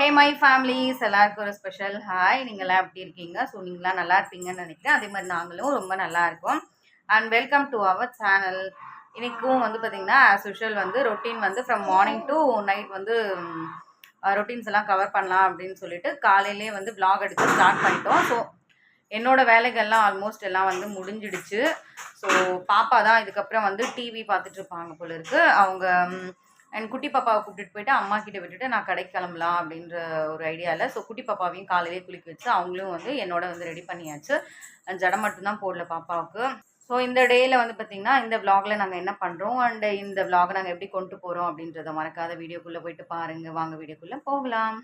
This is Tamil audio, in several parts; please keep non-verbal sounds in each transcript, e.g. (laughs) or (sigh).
ஹே மை ஃபேமிலிஸ் எல்லாருக்கும் ஒரு ஸ்பெஷல் ஹாய் நீங்களாம் எப்படி இருக்கீங்க? ஸோ நீங்களாம் நல்லா இருப்பீங்கன்னு நினைக்கிறேன். அதே மாதிரி நாங்களும் ரொம்ப நல்லா இருக்கோம். And welcome to our channel இன்றைக்கும் வந்து பார்த்திங்கன்னா ஆஸ் யூஷுவல் வந்து ரொட்டீன் வந்து ஃப்ரம் மார்னிங் டு நைட் வந்து ரொட்டீன்ஸ் எல்லாம் கவர் பண்ணலாம் அப்படின்னு சொல்லிட்டு காலையிலே வந்து vlog எடுத்து ஸ்டார்ட் பண்ணிட்டோம். ஸோ என்னோட வேலைகள்லாம் ஆல்மோஸ்ட் எல்லாம் வந்து முடிஞ்சிடுச்சு. ஸோ பாப்பா தான் இதுக்கப்புறம் வந்து டிவி பார்த்துட்ருப்பாங்க போல இருக்குது அவங்க அண்ட் குட்டி பாப்பாவை கூப்பிட்டுட்டு போயிட்டு அம்மா கிட்ட விட்டுட்டு நான் கடைக்கு கிளம்பலாம் அப்படின்ற ஒரு ஐடியாவில் ஸோ குட்டி பாப்பாவையும் காலையிலே குளிக்க வச்சு அவங்களும் வந்து என்னோட வந்து ரெடி பண்ணியாச்சு. ஜடம் மட்டும்தான் போடல பாப்பாவுக்கு. ஸோ இந்த டேயில் வந்து பார்த்திங்கன்னா இந்த vlogல நாங்கள் என்ன பண்ணுறோம் அண்ட் இந்த vlog நாங்கள் எப்படி கொண்டு போகிறோம் அப்படின்றத மறக்காத வீடியோக்குள்ளே போயிட்டு பாருங்கள் வாங்க வீடியோக்குள்ளே போகலாம்.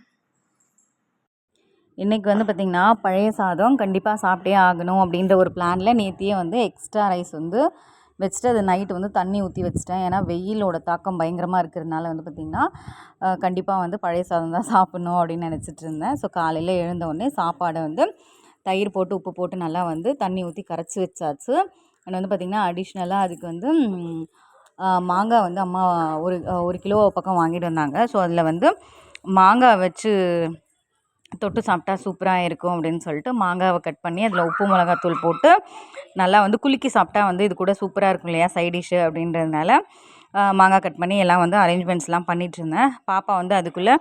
இன்றைக்கி வந்து பார்த்திங்கன்னா பழைய சாதம் கண்டிப்பாக சாப்பிட்டே ஆகணும் அப்படின்ற ஒரு பிளானில் நேத்தியே வந்து எக்ஸ்ட்ரா ரைஸ் வந்து வச்சுட்டு அது நைட்டு வந்து தண்ணி ஊற்றி வச்சிட்டேன். ஏன்னா வெயிலோட தாக்கம் பயங்கரமாக இருக்கிறதுனால வந்து பார்த்திங்கன்னா கண்டிப்பாக வந்து பழைய சாதம் தான் சாப்பிட்ணும் அப்படின்னு நினச்சிட்டு இருந்தேன். ஸோ காலையில் எழுந்தவுடனே சாப்பாடை வந்து தயிர் போட்டு உப்பு போட்டு நல்லா வந்து தண்ணி ஊற்றி கரைச்சி வச்சாச்சு. அண்ட் வந்து பார்த்திங்கன்னா அடிஷ்னலாக அதுக்கு வந்து மாங்காய் வந்து அம்மா ஒரு ஒரு கிலோ பக்கம் வாங்கிட்டு வந்தாங்க. ஸோ அதில் வந்து மாங்காய் வச்சு தொட்டு சாப்பிட்டா சூப்பராக இருக்கும் அப்படின்னு சொல்லிட்டு மாங்காவை கட் பண்ணி அதில் உப்பு மிளகாத்தூள் போட்டு நல்லா வந்து குலுக்கி சாப்பிட்டா வந்து இது கூட சூப்பராக இருக்கும் இல்லையா சைட் டிஷ்ஷு அப்படின்றதுனால. மாங்காய் கட் பண்ணி எல்லாம் வந்து அரேஞ்ச்மெண்ட்ஸ்லாம் பண்ணிகிட்ருந்தேன் இருந்தேன். பாப்பா வந்து அதுக்குள்ளே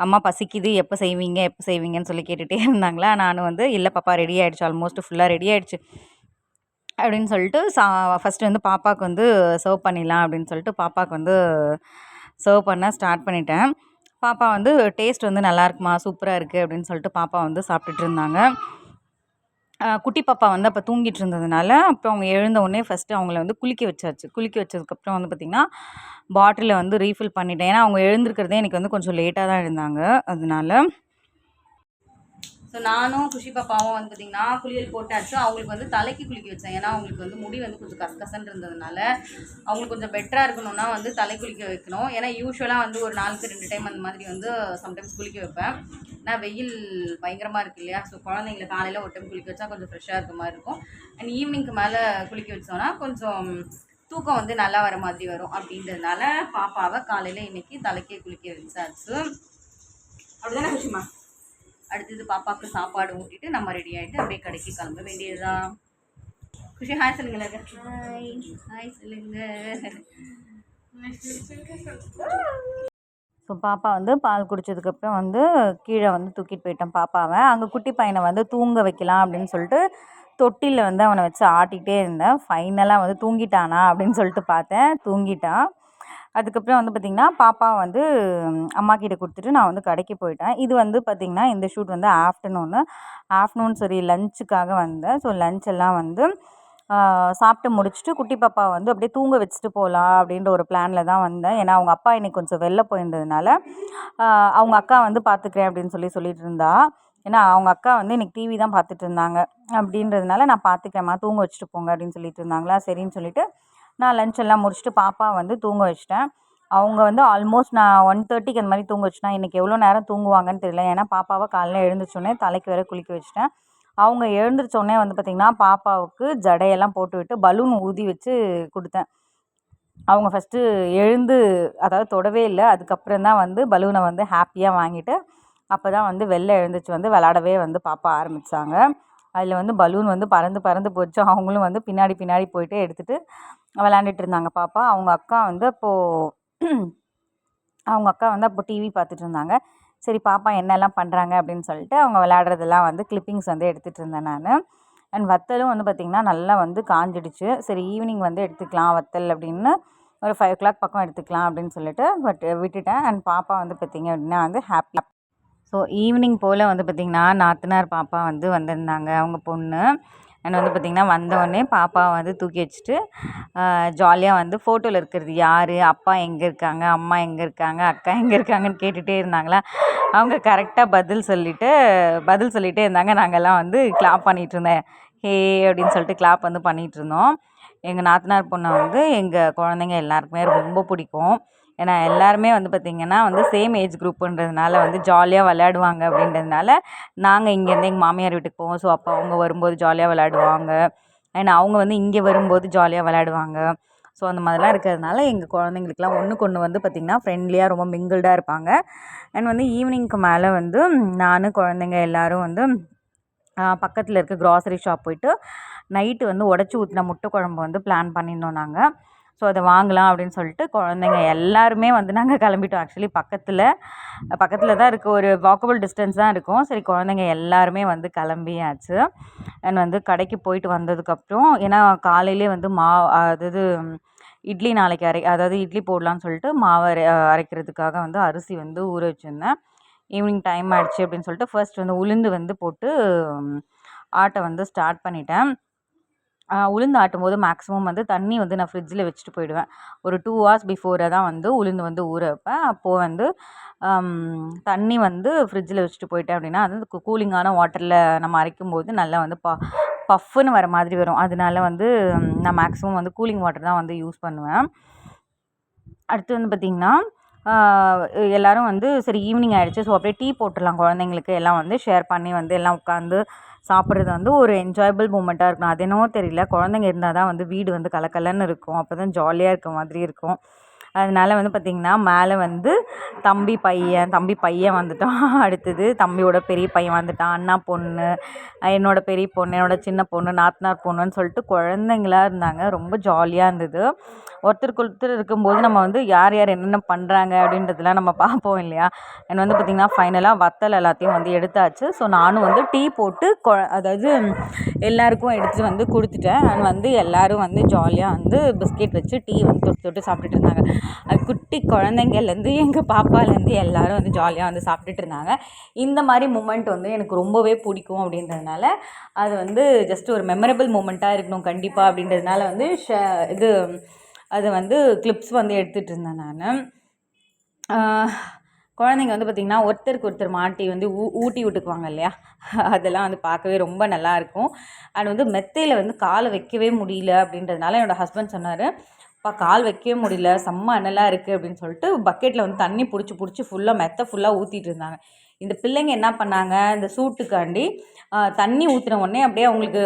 அம்மா பசிக்குது எப்போ செய்வீங்க எப்போ செய்வீங்கன்னு சொல்லி கேட்டுகிட்டே (laughs) இருந்தாங்களா? நான் வந்து இல்லை பாப்பா ரெடி ஆகிடுச்சு ஆல்மோஸ்ட் ஃபுல்லாக ரெடி ஆகிடுச்சு அப்படின்னு சொல்லிட்டு சா ஃபஸ்ட்டு வந்து பாப்பாவுக்கு வந்து சர்வ் பண்ணிடலாம் அப்படின்னு சொல்லிட்டு பாப்பாவுக்கு வந்து சர்வ் பண்ண ஸ்டார்ட் பண்ணிட்டேன். பாப்பா வந்து டேஸ்ட் வந்து நல்லா இருக்குமா? சூப்பராக இருக்குது அப்படின்னு சொல்லிட்டு பாப்பா வந்து சாப்பிட்டுட்டு இருந்தாங்க. குட்டி பாப்பா வந்து அப்போ தூங்கிட்டு இருந்ததுனால அப்புறம் அவங்க எழுந்த உடனே ஃபஸ்ட்டு அவங்கள வந்து குளிக்க வச்சாச்சு. குளிக்க வச்சதுக்கப்புறம் வந்து பார்த்திங்கன்னா பாட்டிலில் வந்து ரீஃபில் பண்ணிட்டேன். ஏன்னா அவங்க எழுந்திருக்கிறதே எனக்கு வந்து கொஞ்சம் லேட்டாக தான் இருந்தாங்க. அதனால ஸோ நானும் குஷி பாப்பாவும் வந்து பார்த்திங்கன்னா குளியல் போட்டாச்சு. அவங்களுக்கு வந்து தலைக்கு குளிக்க வச்சேன். ஏன்னா அவங்களுக்கு வந்து முடி வந்து கொஞ்சம் கசகசன் இருந்ததுனால அவங்களுக்கு கொஞ்சம் பெட்டராக இருக்கணும்னா வந்து தலை குளிக்க வைக்கணும். ஏன்னா யூஸ்வலாக வந்து ஒரு நாளுக்கு ரெண்டு டைம் அந்த மாதிரி வந்து சம்டைம்ஸ் குளிக்க வைப்பேன். ஏன்னா வெயில் பயங்கரமாக இருக்கு இல்லையா? ஸோ குழந்தைங்கள காலையில் ஒரு டைம் குளிக்க வச்சா கொஞ்சம் ஃப்ரெஷ்ஷாக இருக்க மாதிரி இருக்கும். அண்ட் ஈவினிங்க்கு மேலே குளிக்க வச்சோன்னா கொஞ்சம் தூக்கம் வந்து நல்லா வர மாதிரி வரும். அப்படின்றதுனால பாப்பாவை காலையில் இன்னைக்கு தலைக்கே குளிக்க வச்சாச்சு. அப்படிதானே விஷயமா அடுத்தது பாப்பாவுக்கு சாப்பாடு ஊட்டிட்டு நம்ம ரெடி ஆகிட்டு அப்படியே கடைக்கு கிளம்ப வேண்டியதுதான். குஷி ஹாய் சொல்லுங்களேன் ஹாய் ஹாய் சொல்லுங்க. ஸோ பாப்பா வந்து பால் குடித்ததுக்கப்புறம் வந்து கீழே வந்து தூக்கிட்டு போயிட்டேன் பாப்பாவை. அங்கே குட்டி பையனை வந்து தூங்க வைக்கலாம் அப்படின்னு சொல்லிட்டு தொட்டிலில் வந்து அவனை வச்சு ஆட்டிகிட்டே இருந்தேன். ஃபைனலாக வந்து தூங்கிட்டானா அப்படின்னு சொல்லிட்டு பார்த்தேன். தூங்கிட்டான். அதுக்கப்புறம் வந்து பார்த்திங்கன்னா பாப்பா வந்து அம்மா கிட்ட கொடுத்துட்டு நான் வந்து கடைக்கு போயிட்டேன். இது வந்து பார்த்திங்கன்னா இந்த ஷூட் வந்து ஆஃப்டர்நூனு ஆஃப்டர்நூன் சரி லஞ்சுக்காக வந்தேன். ஸோ லஞ்ச் எல்லாம் வந்து சாப்பிட்டு முடிச்சுட்டு குட்டி பாப்பா வந்து அப்படியே தூங்க வச்சுட்டு போகலாம் அப்படின்ற ஒரு பிளானில் தான் வந்தேன். ஏன்னா அவங்க அப்பா இன்னைக்கு கொஞ்சம் வெளில போயிருந்ததுனால அவங்க அக்கா வந்து பார்த்துக்கிறேன் அப்படின்னு சொல்லி சொல்லிட்டு இருந்தா. ஏன்னா அவங்க அக்கா வந்து இன்னைக்கு டிவி தான் பார்த்துட்டு இருந்தாங்க. அப்படின்றதுனால நான் பார்த்துக்கிறேம்மா தூங்க வச்சுட்டு போங்க அப்படின்னு சொல்லிட்டு இருந்தாங்களா? சரின்னு சொல்லிட்டு நான் லஞ்ச் எல்லாம் முடிச்சுட்டு பாப்பா வந்து தூங்க வச்சிட்டேன். அவங்க வந்து ஆல்மோஸ்ட் நான் ஒன் தேர்ட்டிக்கு அந்த மாதிரி தூங்க வச்சுட்டேன். இன்றைக்கி எவ்வளோ நேரம் தூங்குவாங்கன்னு தெரியல. ஏன்னா பாப்பாவை காலைல எழுந்திரிச்சோடனே தலைக்கு வேறு குளிக்க வச்சிட்டேன். அவங்க எழுந்திரிச்சோடனே வந்து பார்த்திங்கன்னா பாப்பாவுக்கு ஜடையெல்லாம் போட்டு விட்டு பலூன் ஊதி வச்சு கொடுத்தேன். அவங்க ஃபஸ்ட்டு எழுந்து அதாவது தொடவே இல்லை. அதுக்கப்புறம் தான் வந்து பலூனை வந்து ஹாப்பியாக வாங்கிட்டு அப்போ தான் வந்து வெளில எழுந்திரிச்சு வந்து விளாடவே வந்து பாப்பா ஆரம்பித்தாங்க அதில் வந்து பலூன் வந்து பறந்து பறந்து போச்சு. அவங்களும் வந்து பின்னாடி பின்னாடி போயிட்டு எடுத்துகிட்டு விளாண்டுட்டு இருந்தாங்க பாப்பா. அவங்க அக்கா வந்து அப்போது அவங்க அக்கா வந்து அப்போ டிவி பார்த்துட்டு இருந்தாங்க. சரி பாப்பா என்னெல்லாம் பண்ணுறாங்க அப்படின்னு சொல்லிட்டு அவங்க விளையாடுறதெல்லாம் வந்து கிளிப்பிங்ஸ் வந்து எடுத்துகிட்டு இருந்தேன் நான். அண்ட் வத்தலும் வந்து பார்த்திங்கன்னா நல்லா வந்து காஞ்சிடுச்சு. சரி ஈவினிங் வந்து எடுத்துக்கலாம் வத்தல் அப்படின்னு. ஒரு ஃபைவ் ஓ கிளாக் பக்கம் எடுத்துக்கலாம் அப்படின்னு சொல்லிட்டு பட் விட்டுட்டேன். அண்ட் பாப்பா வந்து பார்த்திங்க அப்படின்னா வந்து ஹாப்பி ஸோ ஈவினிங் போல் வந்து பார்த்திங்கன்னா நாத்தனார் பாப்பா வந்து வந்திருந்தாங்க. அவங்க பொண்ணு. அண்ட் வந்து பார்த்திங்கன்னா வந்தோடனே பாப்பாவை வந்து தூக்கி வச்சுட்டு ஜாலியாக வந்து ஃபோட்டோவில் இருக்கிறது யார்? அப்பா எங்கே இருக்காங்க? அம்மா எங்கே இருக்காங்க? அக்கா எங்கே இருக்காங்கன்னு கேட்டுகிட்டே இருந்தாங்களா? அவங்க கரெக்டாக பதில் சொல்லிவிட்டு பதில் சொல்லிகிட்டே இருந்தாங்க. நாங்கள்லாம் வந்து கிளாப் பண்ணிகிட்டு இருந்தேன். ஹே அப்படின்னு சொல்லிட்டு கிளாப் வந்து பண்ணிகிட்டு இருந்தோம். எங்கள் நாத்தனார் பொண்ணை வந்து எங்கள் குழந்தைங்க எல்லாருக்குமே ரொம்ப பிடிக்கும். ஏன்னா எல்லாருமே வந்து பார்த்திங்கன்னா வந்து சேம் ஏஜ் குரூப்புன்றதுனால வந்து ஜாலியாக விளையாடுவாங்க அப்படின்றதுனால நாங்கள் இங்கேருந்து எங்கள் மாமியார் வீட்டுக்கு போவோம். ஸோ அப்போ அவங்க வரும்போது ஜாலியாக விளையாடுவாங்க. அண்ட் அவங்க வந்து இங்கே வரும்போது ஜாலியாக விளையாடுவாங்க. ஸோ அந்த மாதிரிலாம் இருக்கிறதுனால எங்கள் குழந்தைங்களுக்குலாம் ஒன்றுக்கு ஒன்று வந்து பார்த்திங்கன்னா ஃப்ரெண்ட்லியாக ரொம்ப மிங்கிள்டாக இருப்பாங்க. அண்ட் வந்து ஈவினிங்க்கு மேலே வந்து நான் குழந்தைங்க எல்லோரும் வந்து பக்கத்தில் இருக்க க்ராசரி ஷாப் போயிட்டு நைட்டு வந்து உடச்சி ஊற்றின முட்டை குழம்பு வந்து பிளான் பண்ணியிருந்தோம் நாங்கள் ஸோ அதை வாங்கலாம் அப்படின்னு சொல்லிட்டு குழந்தைங்க எல்லாருமே வந்து நாங்கள் கிளம்பிட்டோம். ஆக்சுவலி பக்கத்தில் பக்கத்தில் தான் இருக்குது ஒரு வாக்கபிள் டிஸ்டன்ஸ் தான் இருக்கும். சரி குழந்தைங்க எல்லாருமே வந்து கிளம்பியாச்சு. அண்ட் வந்து கடைக்கு போயிட்டு வந்ததுக்கப்புறம் ஏன்னா காலையிலே வந்து மா அதாவது இட்லி நாளைக்கு அரை அதாவது இட்லி போடலான்னு சொல்லிட்டு மாவு அரை அரைக்கிறதுக்காக வந்து அரிசி வந்து ஊற வச்சுருந்தேன். ஈவினிங் டைம் ஆகிடுச்சி அப்படின்னு சொல்லிட்டு ஃபர்ஸ்ட் வந்து உளுந்து வந்து போட்டு ஆட்டை வந்து ஸ்டார்ட் பண்ணிட்டேன். உளுந்து ஆட்டும் போது மேக்ஸிமம் வந்து தண்ணி வந்து நான் ஃப்ரிட்ஜில் வச்சுட்டு போயிடுவேன். ஒரு டூ ஹவர்ஸ் பிஃபோராக தான் வந்து உளுந்து வந்து ஊற வைப்பேன். அப்போது வந்து தண்ணி வந்து ஃப்ரிட்ஜில் வச்சுட்டு போயிட்டேன் அப்படின்னா அது கூலிங்கான வாட்டரில் நம்ம அரைக்கும் போது நல்லா வந்து ப பஃப்னு வர மாதிரி வரும். அதனால வந்து நான் மேக்ஸிமம் வந்து கூலிங் வாட்டர் தான் வந்து யூஸ் பண்ணுவேன். அடுத்து வந்து பார்த்திங்கன்னா எல்லோரும் வந்து சரி ஈவினிங் ஆகிடுச்சு ஸோ அப்படியே டீ போட்டுடலாம். குழந்தைங்களுக்கு எல்லாம் வந்து ஷேர் பண்ணி வந்து எல்லாம் உட்காந்து சாப்பிட்றது வந்து ஒரு என்ஜாயபிள் மூமெண்ட்டாக இருக்கணும் அது என்னவோ தெரியல. குழந்தைங்க இருந்தால் தான் வந்து வீடு வந்து கலக்கலன்னு இருக்கும். அப்போ தான் ஜாலியாக இருக்க மாதிரி இருக்கும். அதனால வந்து பார்த்திங்கன்னா மேலே வந்து தம்பி பையன் தம்பி பையன் வந்துட்டான். (laughs) அடுத்தது தம்பியோட பெரிய பையன் வந்துட்டான். அண்ணா பொண்ணு என்னோடய பெரிய பொண்ணு என்னோடய சின்ன பொண்ணு நாத்தனார் பொண்ணுன்னு சொல்லிட்டு குழந்தைங்களா இருந்தாங்க. ரொம்ப ஜாலியாக இருந்தது. ஒருத்தருக்கு ஒருத்தர் இருக்கும்போது நம்ம வந்து யார் யார் என்னென்ன பண்ணுறாங்க அப்படின்றதுலாம் நம்ம பார்ப்போம் இல்லையா? அண்ட் வந்து பார்த்திங்கன்னா ஃபைனலாக வத்தல் எல்லாத்தையும் வந்து எடுத்தாச்சு. ஸோ நானும் வந்து டீ போட்டு கொ அதாவது எல்லாருக்கும் எடுத்துகிட்டு வந்து கொடுத்துட்டேன். அண்ட் வந்து எல்லோரும் வந்து ஜாலியாக வந்து பிஸ்கெட் வச்சு டீ வந்து தொட்டு தொட்டு சாப்பிட்டுட்டு இருந்தாங்க. அது குட்டி குழந்தைங்கள்லேருந்து எங்கள் பாப்பாலேருந்து எல்லோரும் வந்து ஜாலியாக வந்து சாப்பிட்டுட்டு இருந்தாங்க. இந்த மாதிரி மூமெண்ட் வந்து எனக்கு ரொம்பவே பிடிக்கும் அப்படின்றதுனால அது வந்து ஜஸ்ட் ஒரு மெமரபிள் மூமெண்ட்டாக இருக்கணும் கண்டிப்பாக அப்படின்றதுனால வந்து ஷ இது அது வந்து கிளிப்ஸ் வந்து எடுத்துகிட்டு இருந்தேன் நான். குழந்தைங்க வந்து பார்த்திங்கன்னா ஒருத்தருக்கு ஒருத்தர் மாட்டி வந்து ஊ ஊட்டி விட்டுக்குவாங்க இல்லையா? அதெல்லாம் வந்து பார்க்கவே ரொம்ப நல்லாயிருக்கும் அண்ட் வந்து மெத்தையில் வந்து காலை வைக்கவே முடியல அப்படின்றதுனால என்னோடய ஹஸ்பண்ட் சொன்னார் அப்பா கால் வைக்கவே முடியல செம்ம அனலாக இருக்குது அப்படின்னு சொல்லிட்டு பக்கெட்டில் வந்து தண்ணி பிடிச்சி பிடிச்சி ஃபுல்லாக மெத்தை ஃபுல்லாக ஊற்றிட்டு இருந்தாங்க. இந்த பிள்ளைங்க என்ன பண்ணாங்க? இந்த சூட்டுக்காண்டி தண்ணி ஊற்றின உடனே அப்படியே அவங்களுக்கு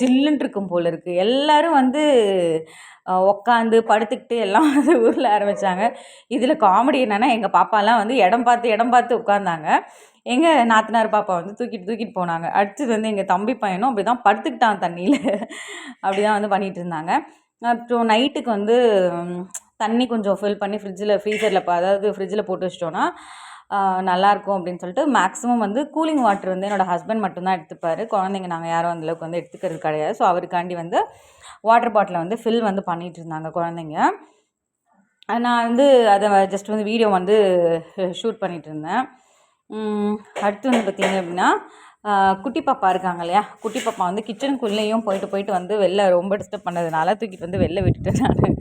ஜில்லுன்ட்டு இருக்கும் போல் இருக்குது எல்லோரும் வந்து உக்காந்து படுத்துக்கிட்டு எல்லாம் வந்து உருள ஆரம்பித்தாங்க இதில் காமெடி என்னென்னா எங்கள் பாப்பாலாம் வந்து இடம் பார்த்து இடம் பார்த்து உட்காந்தாங்க எங்கள் நாத்தனார் பாப்பா வந்து தூக்கிட்டு தூக்கிட்டு போனாங்க. அடுத்தது வந்து எங்கள் தம்பி பையனும் அப்படி தான் படுத்துக்கிட்டான் தண்ணியில். (laughs) அப்படி தான் வந்து பண்ணிகிட்டு இருந்தாங்க. அப்புறம் நைட்டுக்கு வந்து தண்ணி கொஞ்சம் ஃபில் பண்ணி ஃப்ரிட்ஜில் ஃப்ரீசரில் அதாவது ஃப்ரிட்ஜில் போட்டு வச்சிட்டோன்னா நல்லாயிருக்கும் அப்படின்னு சொல்லிட்டு மேக்ஸிமம் வந்து கூலிங் வாட்டர் வந்து என்னோடய ஹஸ்பண்ட் மட்டும்தான் எடுத்துப்பார். குழந்தைங்க நாங்கள் யாரும் அந்தளவுக்கு வந்து எடுத்துக்கிறது கிடையாது. ஸோ அவருக்காண்டி வந்து வாட்டர் பாட்டிலை வந்து ஃபில் வந்து பண்ணிகிட்டு இருந்தாங்க குழந்தைங்க. நான் வந்து அதை ஜஸ்ட் வந்து வீடியோ வந்து ஷூட் பண்ணிகிட்டு இருந்தேன். அடுத்து வந்து பார்த்திங்க அப்படின்னா குட்டி பாப்பா இருக்காங்க இல்லையா? குட்டி பாப்பா வந்து கிச்சனுக்குள்ளேயும் போயிட்டு போயிட்டு வந்து வெளில ரொம்ப டிஸ்டர்ப் பண்ணதுனால தூக்கிட்டு வந்து வெளில விட்டுட்டேன் நான்.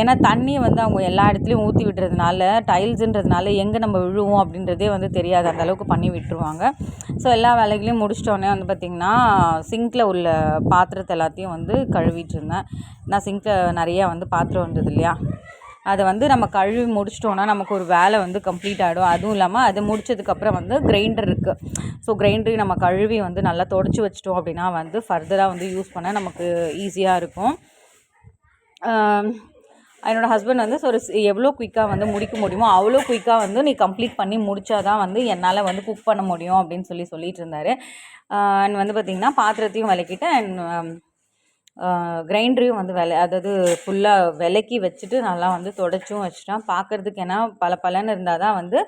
ஏன்னா தண்ணியை வந்து அவங்க எல்லா இடத்துலையும் ஊற்றி விடுறதுனால டைல்ஸுன்றதுனால எங்கே நம்ம விழுவோம் அப்படின்றதே வந்து தெரியாது. அந்தளவுக்கு பண்ணி விட்டுருவாங்க. ஸோ எல்லா வேலைகளையும் முடிச்சிட்டோன்னே வந்து பார்த்திங்கன்னா சிங்கில் உள்ள பாத்திரத்தை எல்லாத்தையும் வந்து கழுவிட்டு இருந்தேன். நான் சிங்கில் நிறையா வந்து பாத்திரம் வந்தது இல்லையா? அதை வந்து நம்ம கழுவி முடிச்சிட்டோன்னா நமக்கு ஒரு வேலை வந்து கம்ப்ளீட் ஆகிடும் அதுவும் இல்லாமல் அது முடிச்சதுக்கப்புறம் வந்து கிரைண்டர் இருக்குது ஸோ கிரைண்டரையும் நம்ம கழுவி வந்து நல்லா தொடச்சி வச்சிட்டோம் அப்படின்னா வந்து ஃபர்தராக வந்து யூஸ் பண்ண நமக்கு ஈஸியாக இருக்கும். என்னோடய ஹஸ்பண்ட் வந்து ஒரு எவ்வளோ குயிக்காக வந்து முடிக்க முடியுமோ அவ்வளோ குயிக்காக வந்து நீ கம்ப்ளீட் பண்ணி முடித்தா தான் வந்து என்னால் வந்து குக் பண்ண முடியும் அப்படின்னு சொல்லி சொல்லிகிட்டு இருந்தார். அண்ட் வந்து பார்த்திங்கன்னா பாத்திரத்தையும் விளக்கிட்டு அண்ட் கிரைண்டரையும் வந்து வில அதாவது ஃபுல்லாக விலக்கி வச்சுட்டு நல்லா வந்து தொடச்சும் வச்சுட்டேன் பார்க்குறதுக்கு ஏன்னா பல பலன்னு இருந்தால் தான் வந்து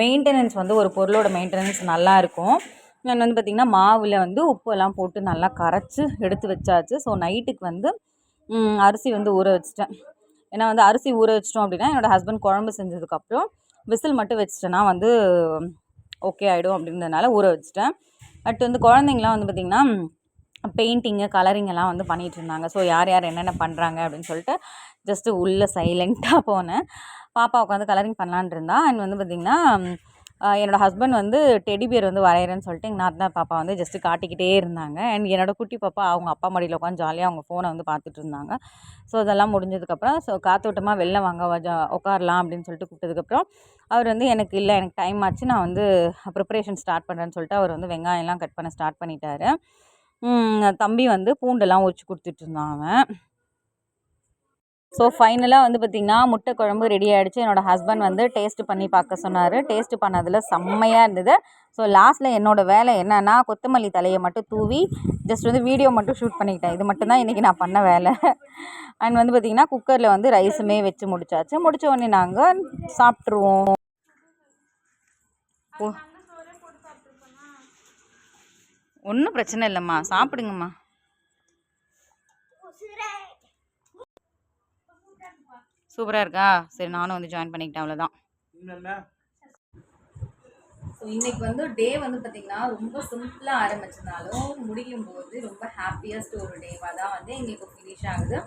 மெயின்டெனன்ஸ் வந்து ஒரு பொருளோட மெயின்டெனன்ஸ் நல்லாயிருக்கும் நான் வந்து பார்த்திங்கன்னா மாவில் வந்து உப்பு எல்லாம் போட்டு நல்லா கரைச்சி எடுத்து வச்சாச்சு. ஸோ நைட்டுக்கு வந்து அரிசி வந்து ஊற வச்சுட்டேன். ஏன்னா வந்து அரிசி ஊற வச்சிட்டோம் அப்படின்னா என்னோடய ஹஸ்பண்ட் குழம்பு செஞ்சதுக்கப்புறம் விசில் மட்டும் வச்சிட்டேன்னா வந்து ஓகே ஆகிடும் அப்படின்றதுனால ஊற வச்சுட்டேன். பட் வந்து குழந்தைங்களாம் வந்து பார்த்திங்கன்னா பெயிண்டிங்கு கலரிங் எல்லாம் வந்து பண்ணிகிட்டு இருந்தாங்க. ஸோ யார் யார் என்னென்ன பண்ணுறாங்க அப்படின்னு சொல்லிட்டு ஜஸ்ட்டு உள்ளே சைலண்ட்டாக போனேன். பாப்பா உட்காந்து கலரிங் பண்ணலான் இருந்தா அண்ட் வந்து பார்த்திங்கன்னா என்னோடய ஹஸ்பண்ட் வந்து டெடி பியர் வந்து வரைகிறேன்னு சொல்லிட்டு எங்கள் நாத்தனார் பாப்பா வந்து ஜஸ்ட்டு காட்டிக்கிட்டே இருந்தாங்க. அண்ட் என்னோடய குட்டி பாப்பா அவங்க அப்பா மடியில் உட்காந்து ஜாலியாக அவங்க ஃபோனை வந்து பார்த்துட்டு இருந்தாங்க. ஸோ அதெல்லாம் முடிஞ்சதுக்கப்புறம் ஸோ காத்தோட்டமாக வெளில வாங்க உட்காரலாம் அப்படின்னு சொல்லிட்டு கூப்பிட்டதுக்கப்புறம் அவர் வந்து எனக்கு இல்லை எனக்கு டைம் ஆச்சு நான் வந்து ப்ரிப்பரேஷன் ஸ்டார்ட் பண்ணுறேன்னு சொல்லிட்டு அவர் வந்து வெங்காயம்லாம் கட் பண்ண ஸ்டார்ட் பண்ணிட்டாரு. தம்பி வந்து பூண்டெல்லாம் உரித்து கொடுத்துட்ருந்தான் அவன். ஸோ ஃபைனலாக வந்து பார்த்திங்கன்னா முட்டை குழம்பு ரெடி ஆகிடுச்சு என்னோடய ஹஸ்பண்ட் வந்து டேஸ்ட் பண்ணி பார்க்க சொன்னார். டேஸ்ட் பண்ணதில் செம்மையாக இருந்தது. ஸோ லாஸ்ட்டில் என்னோடய வேலை என்னென்னா கொத்தமல்லி தலையை மட்டும் தூவி ஜஸ்ட் வந்து வீடியோ மட்டும் ஷூட் பண்ணிக்கிட்டேன். இது மட்டும்தான் இன்றைக்கி நான் பண்ண வேலை. அண்ட் வந்து பார்த்திங்கன்னா குக்கரில் வந்து ரைஸுமே வச்சு முடிச்சாச்சு. முடித்த உடனே நாங்கள் சாப்பிட்ருவோம் ஓ. ஒன்றும் பிரச்சனை இல்லைம்மா. சாப்பிடுங்கம்மா. சூப்பராக இருக்கா? சரி நானும் வந்து ஜாயின் பண்ணிக்கிட்டேன் அவ்வளோதான் ஸோ இன்னைக்கு வந்து டே வந்து பார்த்திங்கன்னா ரொம்ப சிம்பிளாக ஆரம்பிச்சதுனாலும் முடியும் போது ரொம்ப ஹாப்பியஸ்ட் ஒரு டேவாக தான் வந்து எங்களுக்கு ஃபினிஷ் ஆகுது.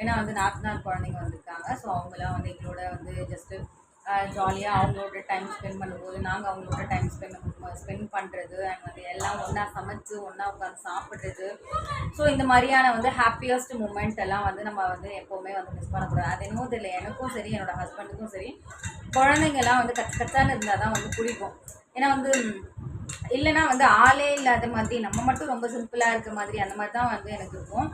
ஏன்னா வந்து நாற்பது நாள் குழந்தைங்க வந்திருக்காங்க. ஸோ அவங்களாம் வந்து எங்களோட வந்து ஜஸ்ட்டு ஜாலியாக அவங்களோட டைம் ஸ்பெண்ட் பண்ணும்போது நாங்கள் அவங்களோட டைம் ஸ்பெண்ட் ஸ்பெண்ட் பண்ணுறது அண்ட் வந்து எல்லாம் ஒன்றா சமைச்சு ஒன்றா உட்காந்து சாப்பிட்றது. ஸோ இந்த மாதிரியான வந்து ஹாப்பியஸ்ட் மூமெண்ட் எல்லாம் வந்து நம்ம வந்து எப்போவுமே வந்து மிஸ் பண்ணக்கூடாது. அது என்னமோ தெரியல. எனக்கும் சரி என்னோட ஹஸ்பண்டுக்கும் சரி. குழந்தைங்கெல்லாம் வந்து கச்சு கச்சான்னு இருந்தால் தான் வந்து பிடிக்கும். ஏன்னா வந்து இல்லைன்னா வந்து ஆளே இல்லாத மாதிரி நம்ம மட்டும் ரொம்ப சிம்பிளாக இருக்க மாதிரி அந்த மாதிரி தான் வந்து எனக்கு இருக்கும்.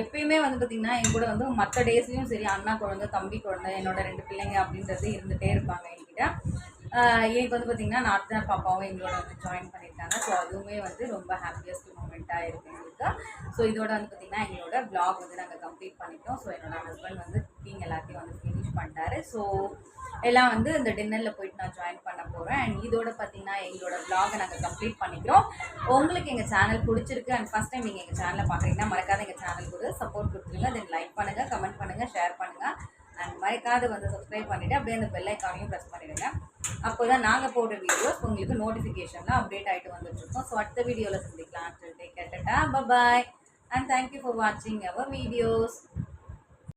எப்பயுமே வந்து பார்த்திங்கன்னா என் கூட வந்து மற்ற டேஸ்லேயும் சரி அண்ணா குழந்தை தம்பி குழந்தை என்னோட ரெண்டு பிள்ளைங்க அப்படின்றது இருந்துகிட்டே இருப்பாங்க என்கிட்ட. எனக்கு வந்து பார்த்திங்கன்னா நாத்தனார் பாப்பாவும் எங்களோட வந்து ஜாயின் பண்ணியிருக்காங்க ஸோ அதுவுமே வந்து ரொம்ப ஹாப்பியஸ்ட் மூமெண்ட்டாக இருக்குது எங்களுக்கு. ஸோ இதோட வந்து பார்த்திங்கன்னா எங்களோட பிளாக் வந்து நாங்கள் கம்ப்ளீட் பண்ணிட்டோம். ஸோ என்னோட ஹஸ்பண்ட் வந்து குக்கிங் எல்லாத்தையும் வந்து ஃபினிஷ் பண்ணிட்டாரு. ஸோ எல்லாம் வந்து இந்த டின்னரில் போயிட்டு நான் ஜாயின் பண்ண போகிறேன் அண்ட் இதோட பார்த்தீங்கன்னா எங்களோட vlog-அ நாங்கள் கம்ப்ளீட் பண்ணிக்கிறோம். உங்களுக்கு எங்கள் சேனல் பிடிச்சிருக்கு அண்ட் ஃபஸ்ட் டைம் நீங்கள் எங்கள் சேனலை பார்க்குறீங்கன்னா மறக்காத எங்கள் சேனல் கூட சப்போர்ட் கொடுத்துருங்க. தென் லைக் பண்ணுங்கள் கமெண்ட் பண்ணுங்கள் ஷேர் பண்ணுங்கள் அண்ட் மறக்காது வந்து சப்ஸ்கிரைப் பண்ணிவிட்டு அப்படியே அந்த பெல் ஐக்கானையும் ப்ரெஸ் பண்ணிடுங்க. அப்போ தான் நாங்கள் போடுற வீடியோஸ் உங்களுக்கு நோட்டிஃபிகேஷனில் அப்டேட் ஆகிட்டு வந்துட்டுருக்கோம் ஸோ அடுத்த வீடியோவில் சந்திக்கலாம். டேக் கேட்டா பபாய் அண்ட் தேங்க்யூ ஃபார் வாட்சிங் அவர் வீடியோஸ்